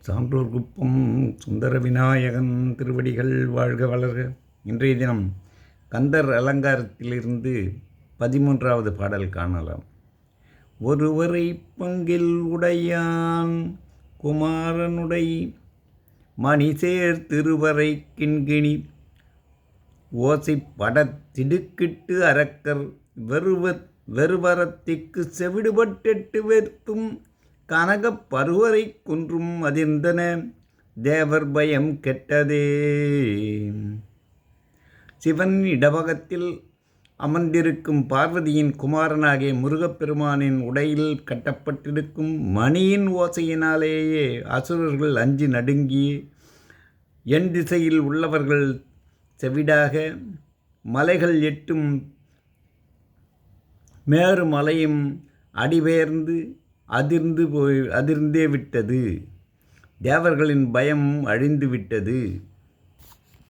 சான்றோர் குப்பம் சுந்தர விநாயகன் திருவடிகள் வாழ்க வளர்க. இன்றைய தினம் கந்தர் அலங்காரத்திலிருந்து பதிமூன்றாவது பாடல் காணலாம். ஒருவரை பங்கில் உடையான் குமாரனுடை மணிசேர் திருவரை கிண்கிணி ஓசை படத் திடுக்கிட்டு அரக்கர் வெறுவ வெறுவரத்திற்கு செவிடுபட்டெட்டு வெறுத்தும் கனகப் பருவரை குன்றும் அதிர்ந்தன. தேவர் பயம் கெட்டதே. சிவன் இடவகத்தில் அமர்ந்திருக்கும் பார்வதியின் குமாரனாகிய முருகப்பெருமானின் உடையில் கட்டப்பட்டிருக்கும் மணியின் ஓசையினாலேயே அசுரர்கள் அஞ்சு நடுங்கி என் திசையில் உள்ளவர்கள் செவிடாக மலைகள் எட்டும் மேறு மலையும் அடிபெயர்ந்து அதிர்ந்து போய் அதிர்ந்தே விட்டது. தேவர்களின் பயம் அழிந்து விட்டது.